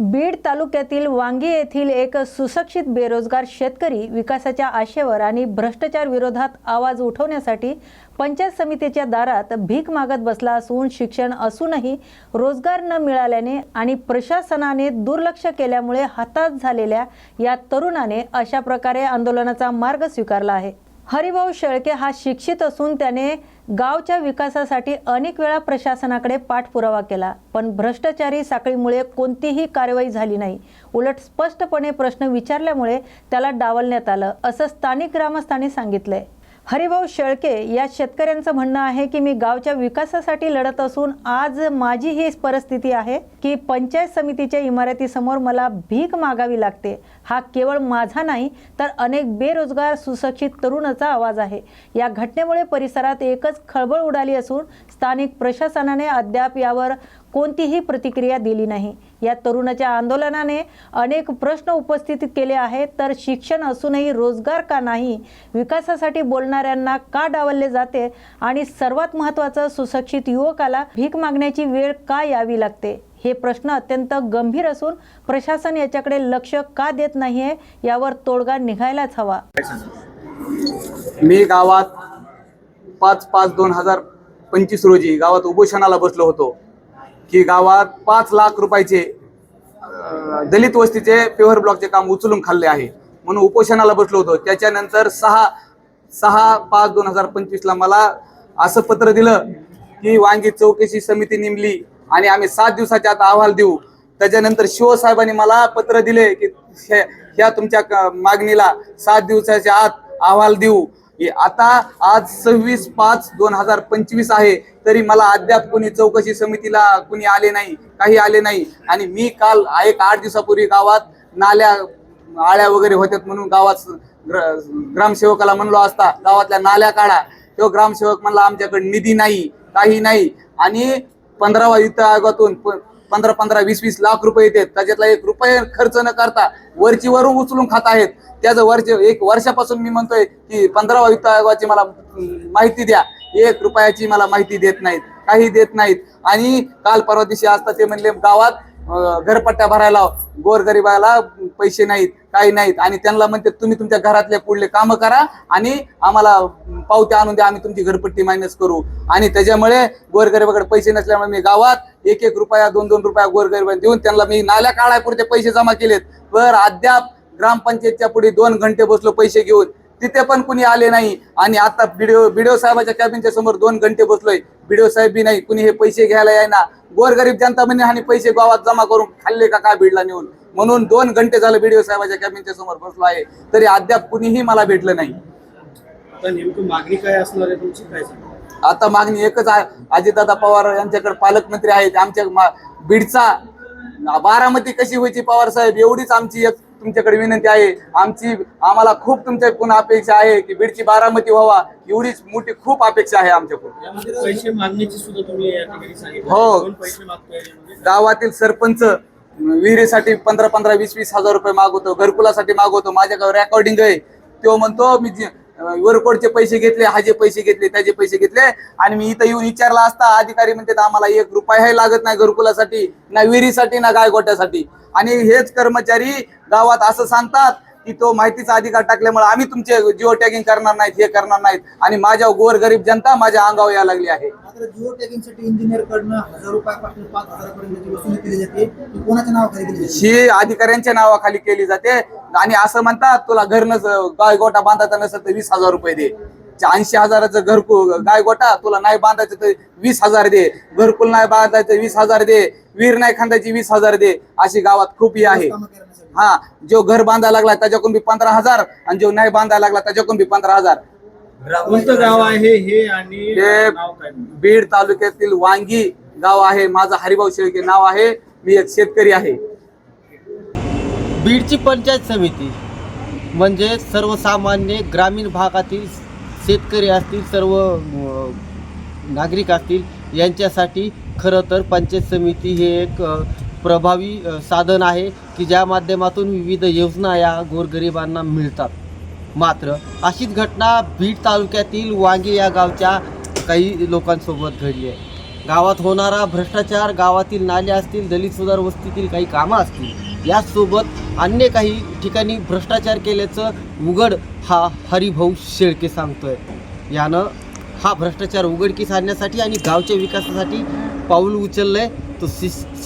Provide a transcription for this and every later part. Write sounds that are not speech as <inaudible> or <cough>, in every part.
बीड तालुक्यातील वांगी येथील एक सुशिक्षित बेरोजगार शेतकरी विकासाच्या आशेवर आणि भ्रष्टाचार विरोधात आवाज उठवण्यासाठी पंचायत समितीच्या दारात भीक मागत बसला असून शिक्षण असूनही रोजगार न मिळाल्याने आणि प्रशासनाने दुर्लक्ष केल्यामुळे हताश झालेल्या या तरुणाने अशा प्रकारे आंदोलनाचा मार्ग स्वीकारला आहे. हरिभाऊ शेळके हा शिक्षित असून त्याने गावच्या विकासासाठी अनेक वेळा प्रशासनाकडे पाठपुरावा केला. पण भ्रष्टाचारी साखळीमुळे कोणतीही कारवाई झाली नाही. उलट स्पष्टपणे प्रश्न विचारल्यामुळे त्याला डावलण्यात आलं असं स्थानिक ग्रामस्थांनी सांगितलंय. हरिभाऊ शेळके या शेतकऱ्यांचं म्हणणं आहे की मी गावच्या विकासासाठी लढत असून आज माझी ही परिस्थिती आहे की पंचायत समितीच्या इमारतीसमोर मला भीक मागावी लागते. हा केवळ माझा नाही तर अनेक बेरोजगार सुशिक्षित तरुणाचा आवाज आहे. या घटनेमुळे परिसरात एकच खळबळ उडाली असून स्थानिक प्रशासनाने अद्याप यावर कोणतीही प्रतिक्रिया दिली नाही. या तरुणाच्या आंदोलनाने अनेक प्रश्न उपस्थित केले आहेत. तर शिक्षण असूनही रोजगार का नाही विकासासाठी बोलणाऱ्यांना का डावलले जाते आणि सर्वात महत्त्वाचं सुशिक्षित युवकाला भीक मागण्याची वेळ का यावी लागते? हे प्रश्न अत्यंत गंभीर असून प्रशासन याच्याकडे लक्ष का देत नाहीये यावर तोडगा निघायलाच हवा. मी गावात पाच पाच दोन हजार पंचवीस रोजी गावात उपोषणाला बसलो होतो. की गावात पाच लाख रुपयाचे दलित वस्तीचे पेवर ब्लॉकचे काम उचलून खाल्ले आहे. म्हणून उपोषणाला बसलो होतो. त्याच्यानंतर सहा सहा पाच दोन हजार पंचवीसला मला असं पत्र दिलं की वांगी चौकशी समिती नेमली आणि आम्ही सात दिवसाच्या आत अहवाल देऊ. त्याच्यानंतर शिवसाहेबांनी मला पत्र दिले की ह्या तुमच्या क- मागणीला सात दिवसाच्या आत अहवाल देऊ. आता आज सव्वीस पाच दोन हजार पंचवीस आहे तरी मला अद्याप कोणी चौकशी समितीला कुणी आले नाही काही आले नाही. आणि मी काल एक आठ दिवसापूर्वी गावात नाल्या आळ्या वगैरे होत्यात म्हणून गावात ग्रामसेवकाला म्हणलो असता गावातल्या नाल्या काढा. तो ग्रामसेवक म्हणला आमच्याकडे निधी नाही काही नाही. आणि पंधरावा वित्त आयोगातून प- पंधरा पंधरा वीस वीस लाख रुपये येतात. त्याच्यातला एक रुपये खर्च न करता वरची वरून उचलून खात आहेत. त्याचं वरचे एक वर्षापासून मी म्हणतोय की पंधरावा वित्त आयोगाची मला माहिती द्या. एक रुपयाची मला माहिती देत नाहीत. काही देत नाहीत. आणि काल परवा दिवशी असता ते म्हणले गावात घरपट्ट्या भरायला गोरगरिबाला पैसे नाहीत काही नाहीत. आणि त्यांना म्हणते तुम्ही तुमच्या घरातले पुढले कामं करा आणि आम्हाला पावत्या आणून द्या आम्ही तुमची घरपट्टी मायनस करू. आणि त्याच्यामुळे गोरगरिबाकडे पैसे नसल्यामुळे मी गावात एक एक रुपया दोन दोन रुपया गोरगरिबा देऊन त्यांना मी नाल्या काढायपुरते पैसे जमा केलेत. वर अद्याप ग्रामपंचायतच्या पुढे दोन घंटे बसलो पैसे घेऊन. तिथे पण कुणी आले नाही. आणि आता बिडिओ बिडिओ साहेबाच्या कॅबिनच्या समोर दोन घंटे बसलोय. बिडिओ साहेब बी नाही कुणी हे पैसे घ्यायला यायना गोरगरीब जनता म्हणे आणि पैसे गावात जमा करून खाल्ले का काय बीडला नेऊन? म्हणून दोन घंटे झाले बिडिओ साहेबाच्या कॅबिनच्या समोर बसलो आहे. तरी अद्याप कुणीही मला भेटलं नाही. आता नेमकं मागणी काय असणार आहे तुमची? काय सांगा? आता मागणी एकच आहे. अजितदादा पवार यांच्याकडे पालकमंत्री आहेत. आमच्या बीडचा बारामती कशी व्हायची पवार साहेब? एवढीच आमची एक तुमच्याकडे विनंती आहे आमची आम्हाला खूप तुमच्याकडून अपेक्षा आहे की बीडची बारामती व्हावा एवढीच मोठी खूप अपेक्षा आहे आमच्याकडून. पैसे मागण्याची सुद्धा तुम्ही हो. गावातील सरपंच विहिरीसाठी पंधरा पंधरा वीस वीस हजार रुपये मागवतो घरकुलासाठी मागवतो माझ्याकडे रेकॉर्डिंग आहे. तो म्हणतो मी वरकोडचे पैसे घेतले हाजे पैसे घेतले त्याचे पैसे घेतले. आणि मी इथं येऊन विचारला असता अधिकारी म्हणतात आम्हाला एक रुपयाही लागत नाही घरकुलासाठी ना विहिरीसाठी ना गायगोट्यासाठी आणि हेच कर्मचारी गावात असं सांगतात की तो माहितीचा अधिकार टाकल्यामुळे आम्ही तुमचे जिओ टॅगिंग करणार नाहीत हे करणार नाहीत. आणि माझ्या गोर गरीब जनता माझ्या अंगावर यायला लागली आहे. मात्र जिओ टॅगिंगसाठी इंजिनियर कडनं हजार रुपयापासून पाच हजारापर्यंतची वसुली केली जाते ती कोणाच्या नावाखाली केली जाते? ही अधिकाऱ्यांच्या नावाखाली केली जाते. आणि असं म्हणतात तुला घर नस गाय गोटा बांधायचा नसेल तर वीस हजार रुपये दे. ऐंशी हजाराचं घरकुल गाय गोटा तुला नाही बांधायचं तर वीस हजार दे. घरकुल नाही बांधायचं वीस हजार दे. विहीर नाही खांदायची वीस हजार दे. अशी गावात खूप ही आहे. हा जो घर बांधायला लागला त्याच्याकडून बी पंधरा हजार आणि जो नाही बांधायला लागला त्याच्याकडून बी पंधरा हजार. कोणतं गाव आहे हे आणि हे नाव काय? बीड तालुक्यातील वांगी गाव आहे. माझं हरिभाऊ शेळके नाव आहे. मी एक शेतकरी आहे. बीडची पंचायत समिती म्हणजे सर्वसामान्य ग्रामीण भागातील शेतकरी असतील सर्व अ, नागरिक असतील यांच्यासाठी खरं तर पंचायत समिती हे एक अ, प्रभावी साधन आहे की ज्या माध्यमातून विविध योजना या गोरगरिबांना मिळतात. मात्र अशीच घटना बीड तालुक्यातील वांगे या गावच्या काही लोकांसोबत घडली आहे. गावात होणारा भ्रष्टाचार गावातील नाले असतील दलित सुधार वस्तीतील काही कामं असतील याचसोबत अन्य काही ठिकाणी भ्रष्टाचार केल्याचं उघड हा हरिभाऊ शेळके सांगतोय. यानं हा भ्रष्टाचार उघडकीस आणण्यासाठी आणि गावच्या विकासासाठी पाऊल उचललंय तो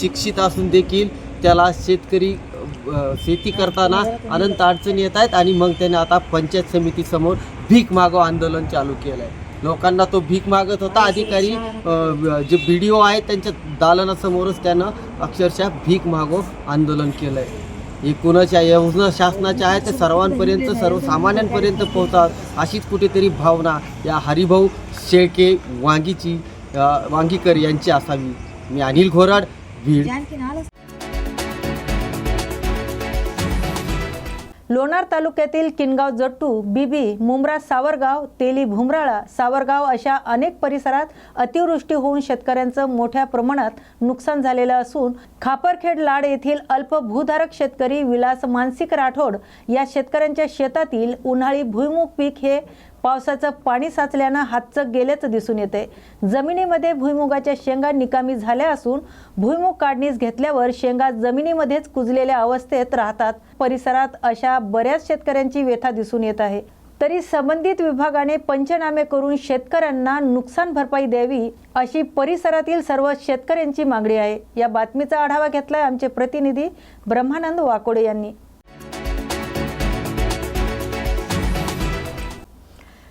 शिक्षित असून देखील त्याला शेतकरी शेती करताना अनंत अडचणी येत आहेत आणि मग त्याने आता पंचायत समितीसमोर भीक मागो आंदोलन चालू केलं आहे लोकांना तो भीक मागत होता. अधिकारी जे बी डी ओ आहेत त्यांच्या दालनासमोरच त्यानं अक्षरशः भीक मागो आंदोलन केलं आहे एकूणच्या योजना शासनाच्या आहेत त्या सर्वांपर्यंत सर्वसामान्यांपर्यंत पोहोचतात अशीच कुठेतरी भावना या हरिभाऊ शेळके वांगीची वांगीकर यांची असावी. मी अनिल घोराड बीड. लोणार तालुक्यातील किनगाव जट्टू बिबी मुंब्रा सावरगाव तेली भुमराळा सावरगाव अशा अनेक परिसरात अतिवृष्टी होऊन शेतकऱ्यांचं मोठ्या प्रमाणात नुकसान झालेलं असून खापरखेड लाड येथील अल्प भूधारक शेतकरी विलास मानसिक राठोड या शेतकऱ्यांच्या शेतातील उन्हाळी भुईमुग पीक हे पावसाचं पाणी साचल्यानं हातचं गेल्याचं दिसून येते. जमिनीमध्ये भुईमुगाच्या शेंगा निकामी झाल्या असून भुईमुग काढणीस घेतल्यावर शेंगा जमिनीमध्येच कुजलेल्या अवस्थेत राहतात. परिसरात अशा बऱ्याच शेतकऱ्यांची व्यथा दिसून येत आहे. तरी संबंधित विभागाने पंचनामे करून शेतकऱ्यांना नुकसान भरपाई द्यावी अशी परिसरातील सर्व शेतकऱ्यांची मागणी आहे. या बातमीचा आढावा घेतलाय आमचे प्रतिनिधी ब्रह्मानंद वाकोडे यांनी.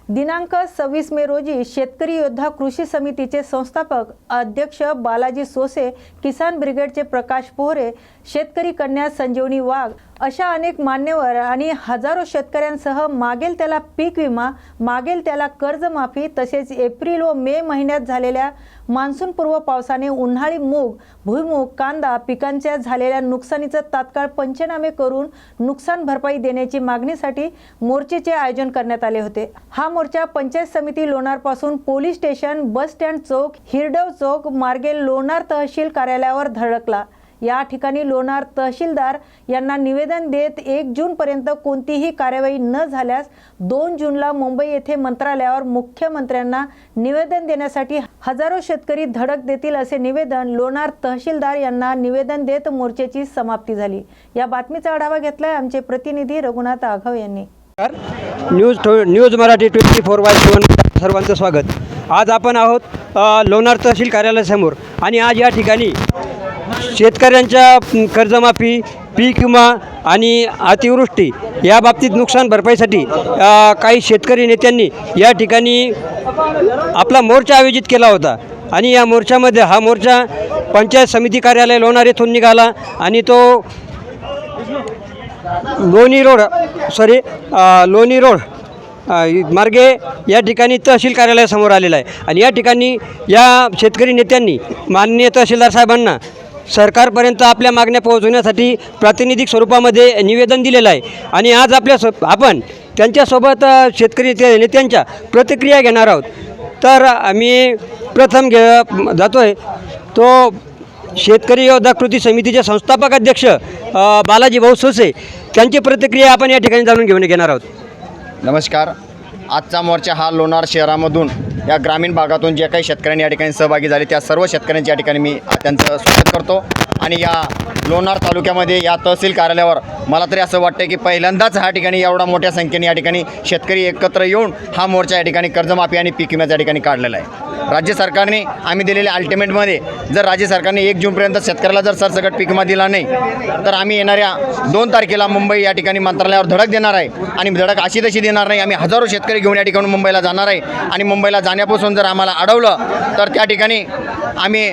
दिनांक सव्वीस मे रोजी शेतकरी योद्धा कृषी समितीचे संस्थापक अध्यक्ष बालाजी सोसे किसान ब्रिगेडचे प्रकाश पोहरे शेतकरी कन्या संजीवनी वाघ अशा अनेक मान्यवर आणि हजारो शेतकऱ्यांसह मागेल त्याला पीक विमा मागेल त्याला कर्जमाफी तसेच एप्रिल व मे महिन्यात झालेल्या मान्सूनपूर्व पावसाने उन्हाळी मूग भुईमूग कांदा पिकांच्या झालेल्या नुकसानीचं तात्काळ पंचनामे करून नुकसान भरपाई देण्याची मागणीसाठी मोर्चेचे आयोजन करण्यात आले होते. हा मोर्चा पंचायत समिती लोणारपासून पोलीस स्टेशन बस स्टँड चौक हिरडव चौक मार्गे लोणार तहसील कार्यालयावर धडकला. या ठिकाणी लोणार तहसीलदार यांना निवेदन देत एक जूनपर्यंत कोणतीही कार्यवाही न झाल्यास दोन जूनला मुंबई येथे मंत्रालयावर मुख्यमंत्र्यांना निवेदन देण्यासाठी हजारो शेतकरी धडक देतील असे निवेदन लोणार तहसीलदार यांना निवेदन देत मोर्चाची समाप्ती झाली. या बातमीचा आढावा घेतलाय आमचे प्रतिनिधी रघुनाथ आघव यांनी. News news Marathi twenty four by seven सर्वांचं स्वागत. आज आपण आहोत लोणार तहसील कार्यालयासमोर आणि आज या ठिकाणी शेतकऱ्यांच्या कर्जमाफी पीक विमा आणि अतिवृष्टी या बाबतीत नुकसान भरपाईसाठी काही शेतकरी नेत्यांनी या ठिकाणी आपला मोर्चा आयोजित केला होता. आणि या मोर्चामध्ये हा मोर्चा पंचायत समिती कार्यालय लोणार येथून निघाला आणि तो लोणी रोड सॉरी लोणी रोड मार्गे या ठिकाणी तहसील कार्यालयासमोर आलेला आहे. आणि या ठिकाणी या शेतकरी नेत्यांनी माननीय तहसीलदार साहेबांना सरकारपर्यंत आपल्या मागण्या पोहोचवण्यासाठी प्रातिनिधिक स्वरूपामध्ये निवेदन दिलेलं आहे. आणि आज आपल्या सो आपण त्यांच्यासोबत शेतकरी नेत्यांच्या प्रतिक्रिया घेणार आहोत. तर आम्ही प्रथम घे जातो आहे तो शेतकरी योद्धा कृती समितीचे संस्थापक अध्यक्ष बालाजी भाऊ सोसे त्यांची प्रतिक्रिया आपण या ठिकाणी जाणून घेऊन घेणार आहोत. नमस्कार. आजचा मोर्चा हा लोणार शहरामधून या ग्रामीण भागातून जे काही शेतकऱ्यांनी या ठिकाणी सहभागी झाले त्या सर्व शेतकऱ्यांच्या या ठिकाणी मी त्यांचं स्वागत करतो. आणि या लोणार तालुक्यामध्ये या तहसील कार्यालयावर मला तरी असं वाटतं की पहिल्यांदाच ह्या ठिकाणी एवढा मोठ्या संख्येने या ठिकाणी शेतकरी एकत्र येऊन हा मोर्चा या ठिकाणी कर्जमाफी आणि पीक विम्याच्या ठिकाणी काढलेला आहे. राज्य सरकारने आम्ही दिलेल्या अल्टिमेटमध्ये जर राज्य सरकारने एक जूनपर्यंत शेतकऱ्याला जर सरसकट पिकमा दिला नाही तर आम्ही येणाऱ्या दोन तारखेला मुंबई या ठिकाणी मंत्रालयावर धडक देणार आहे. आणि धडक अशी तशी देणार नाही आम्ही हजारो शेतकरी घेऊन या ठिकाणी मुंबईला जाणार आहे. आणि मुंबईला जाण्यापासून जर आम्हाला अडवलं तर त्या ठिकाणी आम्ही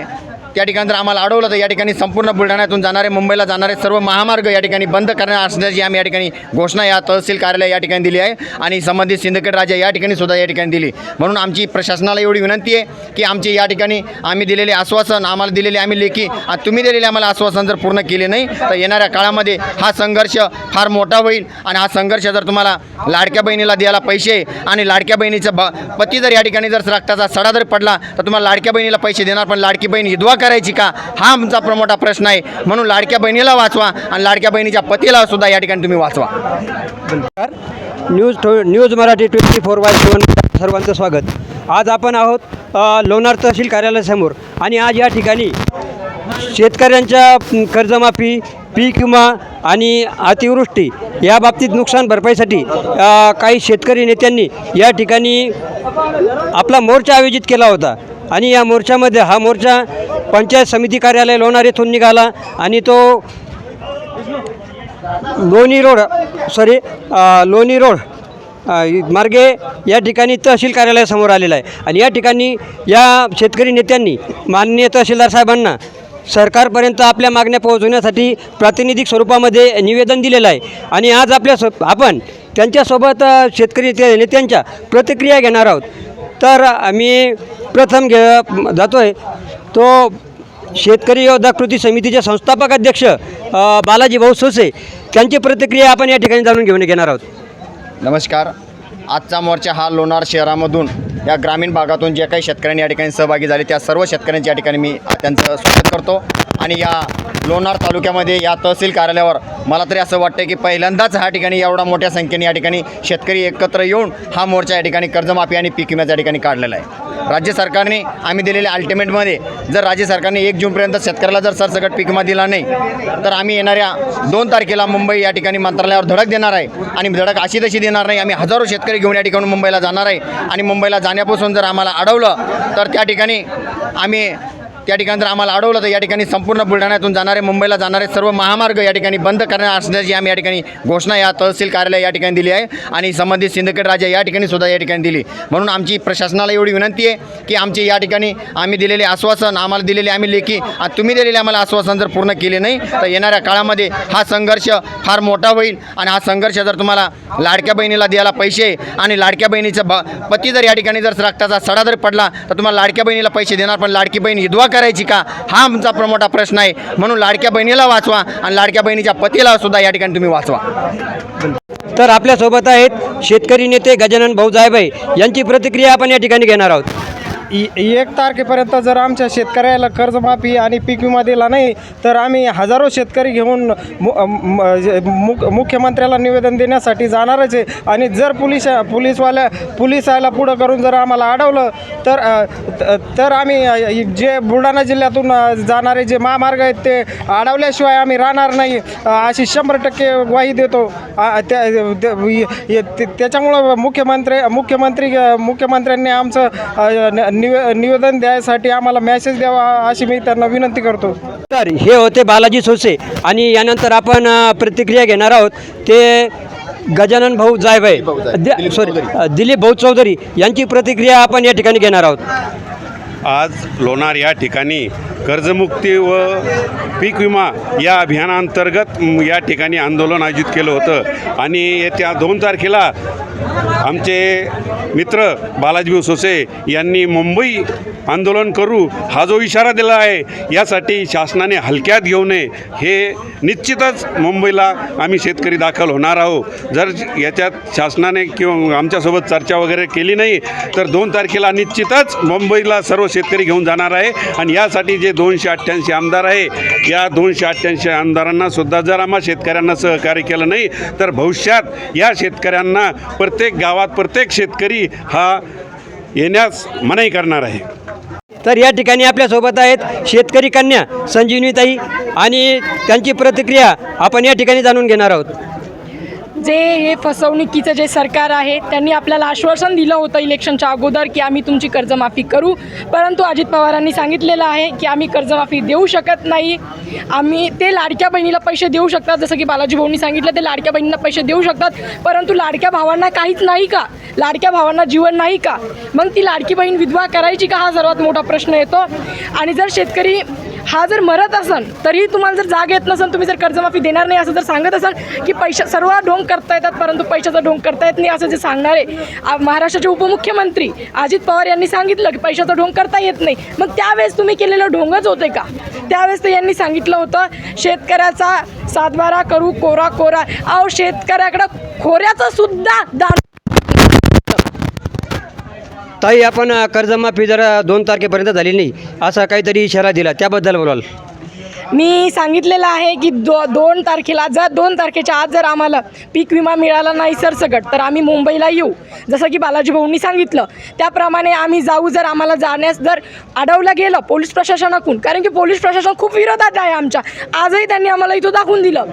त्या ठिकाणी जर आम्हाला अडवलं तर या ठिकाणी संपूर्ण बुलढाण्यातून जाणारे मुंबईला जाणारे सर्व महामार्ग या ठिकाणी बंद करणार असण्याची आम्ही या ठिकाणी घोषणा या तहसील कार्यालय या ठिकाणी दिली आहे. आणि संबंधित सिंदखेड राजा या ठिकाणी सुद्धा या ठिकाणी दिली. म्हणून आमची प्रशासनाला एवढी विनंती आहे की आमची या ठिकाणी आम्ही दिलेले आश्वासन आम्हाला दिलेले आम्ही लेखी आणि तुम्ही दिलेले आम्हाला आश्वासन जर पूर्ण केले नाही तर येणाऱ्या काळामध्ये हा संघर्ष फार मोठा होईल. आणि हा संघर्ष जर तुम्हाला लाडक्या बहिणीला द्यायला पैसे आणि लाडक्या बहिणीचा ब पती जर या ठिकाणी जर रक्ताचा सडा जर पडला तर तुम्हाला लाडक्या बहिणीला पैसे देणार पण लाडकी बहीण हिदवा करायची का? हा आमचा मोठा प्रश्न आहे. म्हणून लाडक्या बहिणीला वाचवा आणि लाडक्या बहिणीच्या पतीला सुद्धा या ठिकाणी तुम्ही वाचवा. News news Marathi twenty four by seven सर्वांचं स्वागत. आज आपण आहोत लोणार तहसील कार्यालयासमोर. आणि आज या ठिकाणी शेतकऱ्यांच्या कर्जमाफी पीक विमा आणि अतिवृष्टी या बाबतीत नुकसान भरपाईसाठी काही शेतकरी नेत्यांनी या ठिकाणी आपला मोर्चा आयोजित केला होता. आणि या मोर्चामध्ये हा मोर्चा पंचायत समिती कार्यालय लोणार येथून निघाला आणि तो लोणी रोड सॉरी लोणी रोड मार्गे या ठिकाणी तहसील कार्यालयासमोर आलेला आहे. आणि या ठिकाणी या शेतकरी नेत्यांनी माननीय तहसीलदार साहेबांना सरकारपर्यंत आपल्या मागण्या पोहोचवण्यासाठी प्रातिनिधिक स्वरूपामध्ये निवेदन दिलेलं आहे. आणि आज आपल्या सो आपण त्यांच्यासोबत शेतकरी नेते नेत्यांच्या प्रतिक्रिया घेणार आहोत. तर आम्ही प्रथम घे जातो आहे तो शेतकरी योद्धा कृती समितीचे संस्थापक अध्यक्ष बालाजी भाऊ सोसे त्यांची प्रतिक्रिया आपण या ठिकाणी जाणून घेऊन घेणार आहोत. नमस्कार. आजचा मोर्चा हा लोणार शहरामधून या ग्रामीण भागातून जे काही शेतकऱ्यांनी या ठिकाणी सहभागी झाले त्या सर्व शेतकऱ्यांच्या या ठिकाणी मी त्यांचं स्वागत करतो. आणि या लोणार तालुक्यामध्ये या तहसील कार्यालयावर मला तरी असं वाटतं की पहिल्यांदाच ह्या ठिकाणी एवढा मोठ्या संख्येने या ठिकाणी शेतकरी एकत्र येऊन हा मोर्चा या ठिकाणी कर्जमाफी आणि पीक विम्याच्या ठिकाणी काढलेला आहे. राज्य सरकारने आम्ही दिलेल्या अल्टिमेटमध्ये जर राज्य सरकारने एक जूनपर्यंत शेतकऱ्याला जर सरसकट पीक विमा दिला नाही तर आम्ही येणाऱ्या दोन तारखेला मुंबई या ठिकाणी मंत्रालयावर धडक देणार आहे आणि धडक अशी तशी देणार नाही. आम्ही हजारो शेतकरी घेऊन या ठिकाणी मुंबईला जाणार आहे आणि मुंबईला जाण्यापासून जर आम्हाला अडवलं तर त्या ठिकाणी आम्ही त्या ठिकाणी जर आम्हाला अडवलं तर या ठिकाणी संपूर्ण बुलढाण्यातून जाणारे मुंबईला जाणारे सर्व महामार्ग या ठिकाणी बंद करणार असण्याची आम्ही या ठिकाणी घोषणा या तहसील कार्यालय या ठिकाणी दिली आहे आणि संबंधित सिंदखेड राजा या ठिकाणी सुद्धा या ठिकाणी दिली. म्हणून आमची प्रशासनाला एवढी विनंती आहे की आमची या ठिकाणी आम्ही दिलेले आश्वासन आम्हाला दिलेले आम्ही लेखी आणि तुम्ही दिलेले आम्हाला आश्वासन जर पूर्ण केले नाही तर येणाऱ्या काळामध्ये हा संघर्ष फार मोठा होईल आणि हा संघर्ष जर तुम्हाला लाडक्या बहिणीला द्यायला पैसे आणि लाडक्या बहिणीचा पती जर या ठिकाणी जर रक्ताचा सडा जर पडला तर तुम्हाला लाडक्या बहिणीला पैसे देणार पण लाडकी बहीण हिदवा करायची का? हा आमचा प्र- मोठा प्रश्न आहे. म्हणून लाडक्या बहिणीला वाचवा आणि लाडक्या बहिणीच्या पतीला सुद्धा या ठिकाणी तुम्ही वाचवा. तर आपल्यासोबत आहेत शेतकरी नेते गजानन भाऊ जायबाई यांची प्रतिक्रिया आपण या ठिकाणी घेणार आहोत. इ- एक तारखेपर्यंत जर आमच्या शेतकऱ्याला कर्जमाफी आणि पीक विमा दिला नाही तर आम्ही हजारो शेतकरी घेऊन मु- मुख मुख्यमंत्र्याला निवेदन देण्यासाठी जाणारच आहे. आणि जर पोलीस पोलिसवाल्या पोलिसाला पुढं करून जर आम्हाला अडवलं तर तर आम्ही जे बुलढाणा जिल्ह्यातून जाणारे जे महामार्ग आहेत ते अडवल्याशिवाय आम्ही राहणार नाही. अशी शंभर टक्के ग्वाही देतो. त्या ते- त्याच्यामुळं मुख्यमंत्री मुख्यमंत्री मुख्यमंत्र्यांनी आमचं न- निवे निवेदन द्यायसाठी आम्हाला मेसेज द्यावा अशी मी त्यांना विनंती करतो. तर हे होते बालाजी सोसे आणि यानंतर आपण प्रतिक्रिया घेणार आहोत. ते गजानन भाऊ जायबाई द- सॉरी दिलीप भाऊ चौधरी यांची प्रतिक्रिया आपण या ठिकाणी घेणार आहोत. आज लोणार या ठिकाणी कर्जमुक्ती व पीक विमा या अभियानांतर्गत या ठिकाणी आंदोलन आयोजित केलं होतं. आणि येत्या दोन तारखेला आमचे मित्र बालाजीभाऊ सोसे यांनी मुंबई आंदोलन करू हा जो इशारा दिला आहे यासाठी शासनाने हलक्यात घेऊ नये हे निश्चितच मुंबईला आम्ही शेतकरी दाखल होणार आहोत. जर याच्यात शासनाने किंवा आमच्यासोबत चर्चा वगैरे केली नाही तर दोन तारखेला निश्चितच मुंबईला सर्व शेतकरी घेऊन जाणार आहे. आणि यासाठी जे दोनशे अठ्ठ्याऐंशी आमदार आहे. या दोनशे अठ्ठ्याऐंशी आमदारांना सुद्धा जर आम्हा शेतकऱ्यांना सहकार्य केलं नाही तर भविष्यात या शेतकऱ्यांना प्रत्येक गावात प्रत्येक शेतकरी हा येण्यास मनाई करणार आहे. तर या ठिकाणी आपल्यासोबत आहेत शेतकरी कन्या संजीवनीताई आणि त्यांची प्रतिक्रिया आपण या ठिकाणी जाणून घेणार आहोत. जे हे फसवणुकीचं जे सरकार आहे त्यांनी आपल्याला आश्वासन दिलं होतं इलेक्शनच्या अगोदर की आम्ही तुमची कर्जमाफी करू. परंतु अजित पवारांनी सांगितलेलं आहे की आम्ही कर्जमाफी देऊ शकत नाही. आम्ही ते लाडक्या बहिणीला पैसे देऊ शकतात जसं की बालाजी भाऊंनी सांगितलं ते लाडक्या बहिणींना पैसे देऊ शकतात. परंतु लाडक्या भावांना काहीच नाही का? लाडक्या भावांना जीवन नाही का? मग ती लाडकी बहीण विधवा करायची का? हा सर्वात मोठा प्रश्न येतो. आणि जर शेतकरी हा जर मरत असन तरीही तुम्हाला जर जाग येत नसेल तुम्ही जर कर्जमाफी देणार नाही असं जर सांगत असाल की पैशा सर्व ढोंग करता येतात परंतु पैशाचा ढोंग करता येत नाही असं जे सांगणारे महाराष्ट्राचे उपमुख्यमंत्री अजित पवार यांनी सांगितलं की पैशाचा ढोंग करता येत नाही. मग त्यावेळेस तुम्ही केलेलं ढोंगच होते का? त्यावेळेस तर यांनी सांगितलं होतं शेतकऱ्याचा सातबारा करू कोरा कोरा. अहो शेतकऱ्याकडं खोऱ्याचं सुद्धा दान ताई आपण कर्जमाफी जर दोन तारखेपर्यंत झाली नाही. असा काहीतरी इशारा दिला. त्याबद्दल बोलाल. मी सांगितलेलं आहे की दो दोन तारखेला जर दोन तारखेच्या आज जर आम्हाला पीक विमा मिळाला नाही सरसकट तर आम्ही मुंबईला येऊ. जसं की बालाजी भाऊंनी सांगितलं. त्याप्रमाणे आम्ही जाऊ जर आम्हाला जाण्यास जर अडवलं गेलं पोलीस प्रशासनाकडून कारण की पोलीस प्रशासन खूप विरोधात आहे आमच्या. आजही त्यांनी आम्हाला इथं दाखवून दिलं.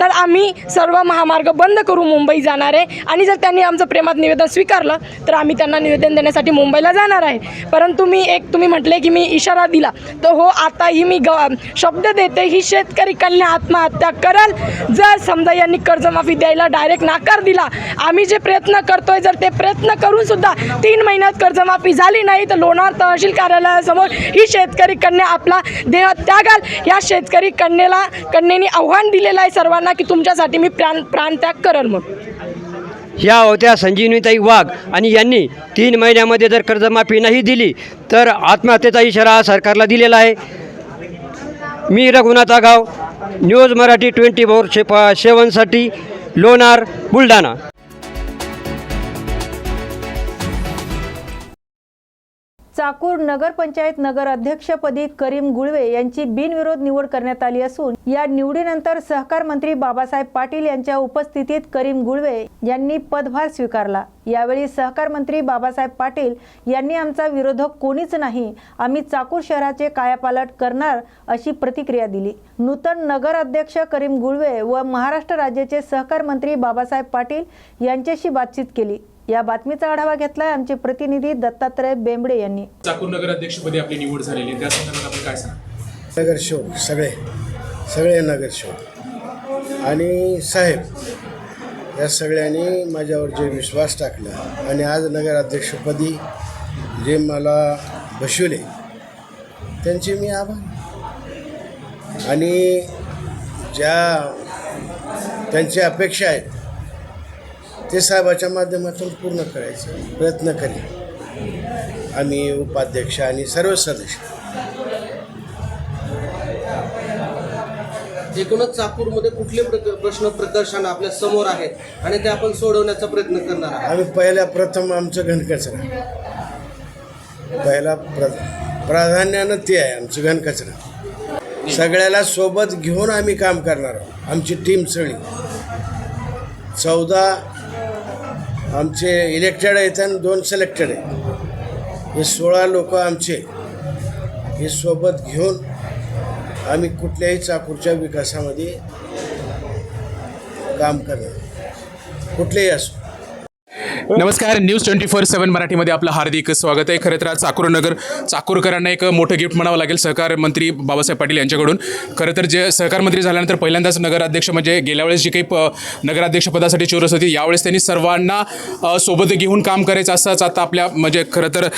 तर आम्ही सर्व महामार्ग बंद करू मुंबई जाणार आहे. आणि जर त्यांनी आमचं प्रेमात निवेदन स्वीकारलं तर आम्ही त्यांना निवेदन देण्यासाठी मुंबईला जाणार आहे. परंतु मी एक तुम्ही म्हटले की मी इशारा दिला. तर हो आताही मी ग शब्द दे देते ही शेतकरी कन्या आत्महत्या करल. जर समजा यांनी कर्जमाफी द्यायला डायरेक्ट नाकार दिला आम्ही जे प्रयत्न करतोय जर ते प्रयत्न करून सुद्धा तीन महिन्यात कर्जमाफी झाली नाही तर लोणार तहसील कार्यालयासमोर ही शेतकरी कन्या आपला देह त्यागाल. या शेतकरी कन्येला कन्येने आव्हान दिलेलं आहे सर्वांना की तुमच्यासाठी मी प्राण प्राणत्याग करल म्हणून. ह्या होत्या संजीवनीताई वाघ आणि यांनी तीन महिन्यामध्ये जर कर्जमाफी नाही दिली तर आत्महत्येचा इशारा सरकारला दिलेला आहे. मी रघुनाथ आगाव न्यूज मराठी ट्वेंटी फोर शे सेवनसाठी लोणार बुलढाणा. चाकूर नगरपंचायत नगर अध्यक्षपदी करीम गुळवे यांची बिनविरोध निवड करण्यात आली असून या निवडीनंतर सहकार मंत्री बाबासाहेब पाटील यांच्या उपस्थितीत करीम गुळवे यांनी पदभार स्वीकारला. यावेळी सहकार मंत्री बाबासाहेब पाटील यांनी आमचा विरोधक कोणीच नाही आम्ही चाकूर शहराचे कायापालट करणार अशी प्रतिक्रिया दिली. नूतन नगर अध्यक्ष करीम गुळवे व महाराष्ट्र राज्याचे सहकार मंत्री बाबासाहेब पाटील यांच्याशी बातचीत केली. या बातमीचा आढावा घेतलाय आमचे प्रतिनिधी दत्तात्रय बेंबडे यांनी. चाकूर नगर अध्यक्षपदी आपली निवड झालेली आहे. त्या संदर्भात आपण काय सांगा नगरसेवक सगळे. सगळे नगरसेवक आणि साहेब या सगळ्यांनी माझ्यावर जे विश्वास टाकला आणि आज नगराध्यक्षपदी जे मला बसवले त्यांचे मी आभार. आणि ज्या त्यांच्या अपेक्षा आहेत ते साहेबाच्या माध्यमातून पूर्ण करायचं प्रयत्न करेन. आम्ही उपाध्यक्ष आणि सर्व सदस्य. एकूणच चाकूरमध्ये कुठले प्रक- प्रश्न प्रकर्षाने आपल्यासमोर आहेत आणि ते आपण सोडवण्याचा प्रयत्न करणार आहोत? आम्ही पहिल्या प्रथम आमचं घनकचरा. पहिला प्र प्राधान्यानं ते आहे आमचं घनकचरा. सगळ्याला सोबत घेऊन आम्ही काम करणार आहोत. आमची टीम सगळी. चौदा आमचे इलेक्टेड आहेत आणि दोन सिलेक्टेड आहेत. हे सोळा लोक आमचे. हे सोबत घेऊन आम्ही कुठल्याही चाकूरच्या विकासामध्ये काम करणार. कुठलेही असो. नमस्कार न्यूज ट्वेंटी फोर सेवन मराठीमध्ये आपलं हार्दिक स्वागत आहे. खरं तर आज चाकूर नगर चाकूरकरांना एक मोठं गिफ्ट म्हणावं लागेल सहकार मंत्री बाबासाहेब पाटील यांच्याकडून. खरं तर जे सहकार मंत्री झाल्यानंतर पहिल्यांदाच नगराध्यक्ष म्हणजे गेल्या वेळेस जी काही प नगराध्यक्षपदासाठी चोरस होती यावेळेस त्यांनी सर्वांना सोबत घेऊन काम करायचं असंच आता आपल्या म्हणजे खरं तर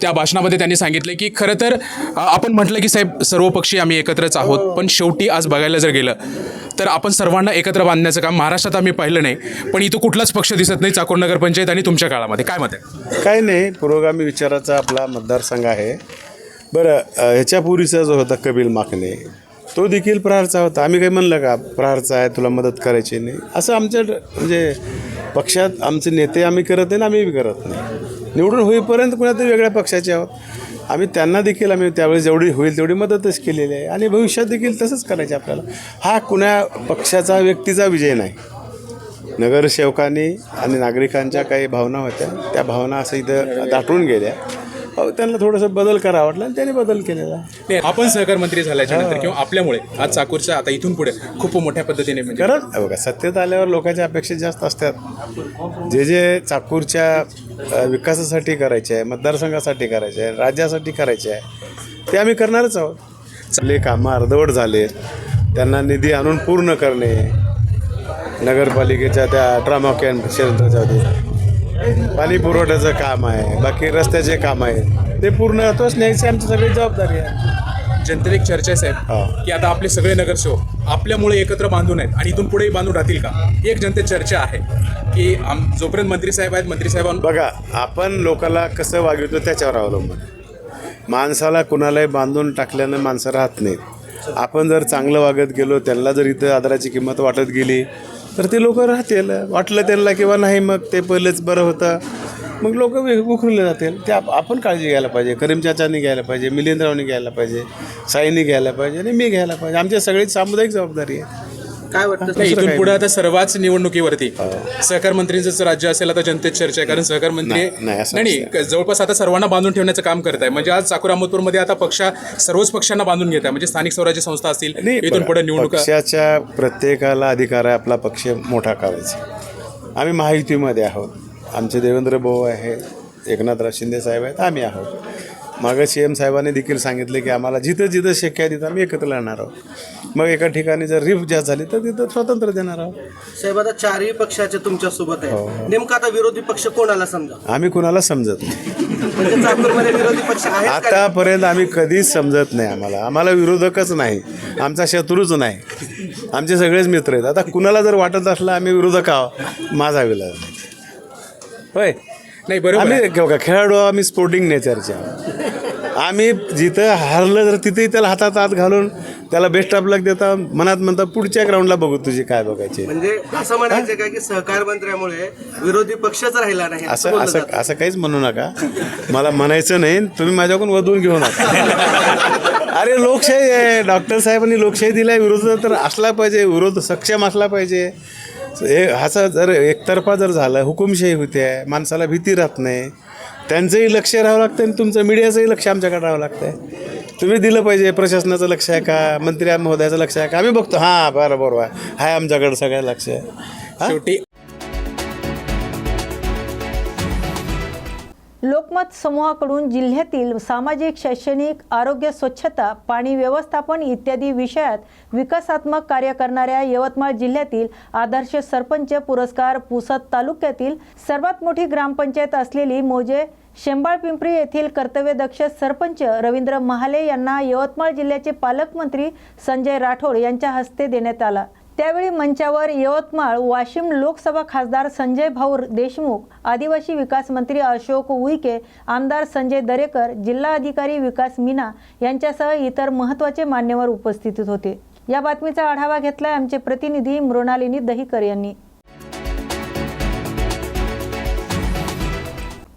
त्या भाषणामध्ये त्यांनी सांगितलं की खरं तर आपण म्हटलं की साहेब सर्व पक्षी आम्ही एकत्रच आहोत पण शेवटी आज बघायला जर गेलं तर आपण सर्वांना एकत्र बांधण्याचं काम महाराष्ट्रात आम्ही पाहिलं नाही पण इथं कुठलाच पक्ष दिसत नाही चाकूर नगरपंचायत आणि तुमच्या काळामध्ये? काय मत आहे? काही नाही पुरोगामी विचाराचा आपला मतदारसंघ आहे. बरं ह्याच्यापूर्वीचा जो होता कबील माकणे तो देखील प्रहारचा होता. आम्ही काही म्हणलं का प्रहारचा आहे तुला मदत करायची नाही? असं आमच्या म्हणजे पक्षात आमचे नेते आम्ही करत नाही आम्ही बी करत नाही. निवडून होईपर्यंत कुणातरी वेगळ्या पक्षाचे आहोत. आम्ही त्यांना देखील आम्ही त्यावेळेस जेवढी होईल तेवढी मदतच केलेली आहे. आणि भविष्यात देखील तसंच करायचे आपल्याला. हा कुण्या पक्षाचा व्यक्तीचा विजय नाही. नगरसेवकांनी आणि नागरिकांच्या काही भावना होत्या त्या भावना असं इथं दाटून गेल्या. त्यांना थोडंसं बदल करावा वाटला आणि त्यांनी बदल केलेला. आपण सहकार मंत्री झाल्याच्यानंतर किंवा आपल्यामुळे आज चाकूरच्या आता इथून पुढे खूप मोठ्या पद्धतीने म्हणजे हे बघा सत्तेत आल्यावर लोकांच्या अपेक्षा जास्त असतात. जे जे चाकूरच्या विकासासाठी करायचे आहे मतदारसंघासाठी करायचे आहे राज्यासाठी करायचे आहे ते आम्ही करणारच आहोत. चालले कामं अर्धवट झाले. त्यांना निधी आणून पूर्ण करणे नगरपालिकेच्या त्या ट्रामा कॅन क्षेत्राच्या पाणी पुरवठ्याचं काम आहे बाकी रस्त्याचे काम आहे. ते पूर्ण तोच न्यायची आमची सगळी जबाबदारी आहे. जनतेत एक चर्चा आहे साहेब हा. की आता आपले सगळे नगरसेवक आपल्यामुळे एकत्र बांधून आहेत आणि इथून पुढेही बांधून राहतील का? एक जनतेत चर्चा आहे की आम जोपर्यंत मंत्री साहेब आहेत मंत्री साहेबांना बघा आपण लोकाला कसं वागवतो त्याच्यावर अवलंबून. माणसाला कुणालाही बांधून टाकल्यानं माणसं राहत नाहीत. आपण जर चांगलं वागत गेलो त्यांना जर इथं आदराची किंमत वाटत गेली तर ते लोक राहतील. वाटलं त्यांना किंवा नाही मग ते पहिलेच बरं होतं. मग लोक उखरले जातील. ते आप आपण काळजी घ्यायला पाहिजे. करीम चाचांनी घ्यायला पाहिजे मिलिंदरावनी घ्यायला पाहिजे साईनी घ्यायला पाहिजे आणि मी घ्यायला पाहिजे. आमच्या सगळी सामुदायिक जबाबदारी आहे. काय वाटतं नाही, इथून पुढे. आता सर्वच निवडणुकीवरती. सहकार मंत्रींचं राज्य असेल आता जनतेत चर्चा आहे कारण सहकार मंत्री नाही, नाही, असं नाही नाही, जवळपास आता सर्वांना बांधून ठेवण्याचं काम करत आहे म्हणजे आज चाकूर अहमदपूरमध्ये आता पक्ष सर्वच पक्षांना बांधून घेत आहे म्हणजे स्थानिक स्वराज्य संस्था असतील नाही, इथून पुढे निवडणुका पक्षाच्या प्रत्येकाला अधिकार आहे आपला पक्ष मोठा करायचा. आम्ही महायुतीमध्ये आहोत. आमचे देवेंद्र भाऊ आहे एकनाथराव शिंदे साहेब आहेत आम्ही आहोत. मागं सी एम साहेबांनी देखील सांगितले की आम्हाला जिथं जिथं शक्य आहे तिथं आम्ही एकत्र लढणार आहोत. मग एका ठिकाणी जर रिफ जास्त झाली तर तिथं स्वतंत्र देणार आहोत. साहेब आता चारही पक्षाचे तुमच्यासोबत हो, आहे नेमका आता विरोधी पक्ष कोणाला समजा? आम्ही कुणाला समजत नाही. म्हणजे? आतापर्यंत आम्ही कधीच समजत नाही आम्हाला. आम्हाला विरोधकच नाही. आमचा शत्रूच नाही. आमचे सगळेच मित्र आहेत. आता कुणाला जर वाटत असलं आम्ही विरोधक आहोत माझा विलाज नाही. होय? नाही बरोबर आहे. आम्ही खेळाडू आहोत, आम्ही स्पोर्टिंग नेचरचे आहोत. आम्ही जिथं हारलं तर तिथेही त्याला हातात हात घालून त्याला बेस्ट ऑफ लक देता मनात म्हणता पुढच्या ग्राउंडला बघू तुझी काय बघायची. म्हणजे असं म्हणायचं का की सहकार मंत्र्यामुळे विरोधी पक्षच राहिला नाही असं असं. असं काहीच म्हणू नका. मला म्हणायचं नाही तुम्ही माझ्याकडून वधून घेऊ नका. <laughs> अरे लोकशाही आहे. डॉक्टर साहेबांनी लोकशाही दिलाय विरोध तर असला पाहिजे विरोध सक्षम असला पाहिजे. हे असं जर एकतर्फा जर झालं हुकुमशाही होते माणसाला भीती राहत नाही. त्यांचंही लक्ष राहावं लागतं आणि तुमचं मीडियाचंही लक्ष आमच्याकडे राहावं लागतं आहे तुम्ही दिलं पाहिजे प्रशासनाचं लक्ष आहे का? मंत्री महोदयाचं लक्ष आहे का? आम्ही बघतो. हां बरं बरोबर आहे. आमच्याकडं सगळ्या सगळं लक्ष आहे. शेवटी लोकमत समूहाकडून जिल्ह्यातील सामाजिक शैक्षणिक आरोग्य स्वच्छता पाणी व्यवस्थापन इत्यादी विषयात विकासात्मक कार्य करणाऱ्या यवतमाळ जिल्ह्यातील आदर्श सरपंच पुरस्कार पुसद तालुक्यातील सर्वात मोठी ग्रामपंचायत असलेली मोजे शेंबाळ पिंपरी येथील कर्तव्यदक्ष सरपंच रवींद्र महाले यांना यवतमाळ जिल्ह्याचे पालकमंत्री संजय राठोड यांच्या हस्ते देण्यात आला. त्यावेळी मंचावर यवतमाळ वाशिम लोकसभा खासदार संजय भाऊ देशमुख आदिवासी विकास मंत्री अशोक उईके आमदार संजय दरेकर जिल्हा अधिकारी विकास मीना यांच्यासह इतर महत्त्वाचे मान्यवर उपस्थित होते. या बातमीचा आढावा घेतलाय आमचे प्रतिनिधी मृणालिनी दहीकर यांनी.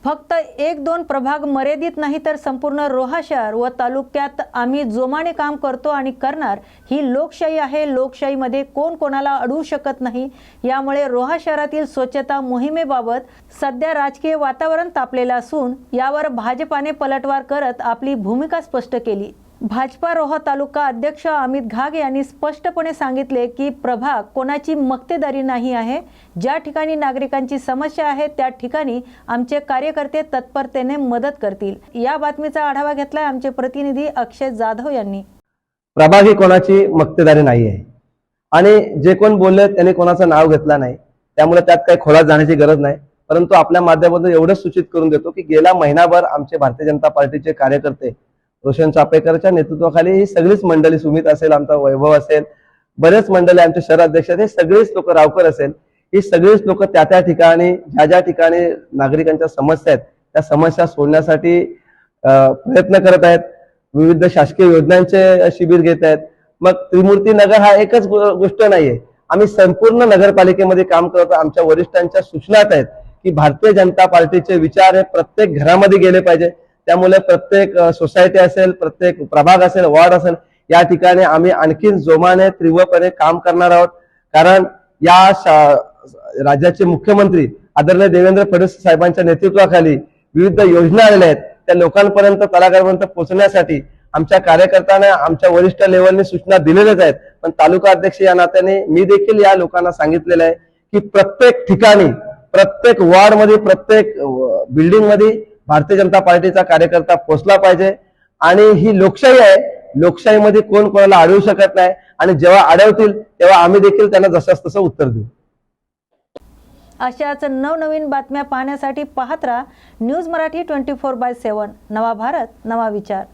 फक्त एक दोन प्रभाग मर्यादित नाही तर संपूर्ण रोहा शहर व तालुक्यात आम्ही जोमाने काम करतो आणि करणार ही लोकशाही आहे. लोकशाहीमध्ये कोण कोणाला अडवू शकत नाही. यामुळे रोहा शहरातील स्वच्छता मोहिमेबाबत सध्या राजकीय वातावरण तापलेलं असून यावर भाजपाने पलटवार करत आपली भूमिका स्पष्ट केली. भाजपा रोहा तालुका अध्यक्ष अमित घाग यांनी स्पष्टपणे सांगितले की प्रभाग कोणाची मक्तेदारी नाही आहे. ज्या ठिकाणी नागरिकांची समस्या आहे त्या ठिकाणी आमचे कार्यकर्ते तत्परतेने मदत करतील. या बातमीचा आढावा घेतलाय आमचे प्रतिनिधी अक्षय जाधव यांनी. प्रभाग ही कोणाची मक्तेदारी नाही आहे. आणि जे कोण बोलले त्यांनी कोणाचं नाव घेतलं नाही. त्यामुळे त्यात काही खोलात जाण्याची गरज नाही. परंतु आपल्या माध्यमातून एवढंच सूचित करून देतो की गेला महिनाभर आमचे भारतीय जनता पार्टीचे कार्यकर्ते रोशन चापेकरच्या नेतृत्वाखाली ही सगळीच मंडळी सुमित असेल आमचा वैभव असेल बरेच मंडळी आमचे शहराध्यक्ष आहेत हे सगळीच लोक रावकर असेल ही सगळीच लोक त्या त्या ठिकाणी ज्या ज्या ठिकाणी नागरिकांच्या समस्या आहेत त्या समस्या सोडण्यासाठी प्रयत्न करत आहेत. विविध शासकीय योजनांचे शिबिर घेत आहेत. मग त्रिमूर्ती नगर हा एकच गोष्ट नाहीये. आम्ही संपूर्ण नगरपालिकेमध्ये काम करतो आमच्या वरिष्ठांच्या सूचनात आहेत की भारतीय जनता पार्टीचे विचार हे प्रत्येक घरामध्ये गेले पाहिजे. त्यामुळे प्रत्येक सोसायटी असेल प्रत्येक प्रभाग असेल वॉर्ड असेल या ठिकाणी आम्ही आणखीन जोमाने तीव्रपणे काम करणार आहोत. कारण या शा- राज्याचे मुख्यमंत्री आदरणीय देवेंद्र फडणवीस साहेबांच्या नेतृत्वाखाली विविध योजना आलेल्या आहेत. त्या लोकांपर्यंत तळागाळापर्यंत पोहोचण्यासाठी आमच्या कार्यकर्त्यांना आमच्या वरिष्ठ लेवलने सूचना दिलेल्याच आहेत. पण तालुका अध्यक्ष या नात्याने मी देखील या लोकांना सांगितलेलं आहे की प्रत्येक ठिकाणी प्रत्येक वॉर्डमध्ये प्रत्येक बिल्डिंगमध्ये भारतीय जनता पार्टीचा कार्यकर्ता पोहोचला पाहिजे. आणि ही लोकशाही आहे. लोकशाहीमध्ये कोण कोणाला अडवू शकत नाही. आणि जेव्हा अडवतील तेव्हा आम्ही देखील त्यांना जसंच तसं उत्तर देऊ. अशाच नवनवीन बातम्या पाहण्यासाठी पाहत राहा news Marathi twenty four by seven. नवा भारत नवा विचार.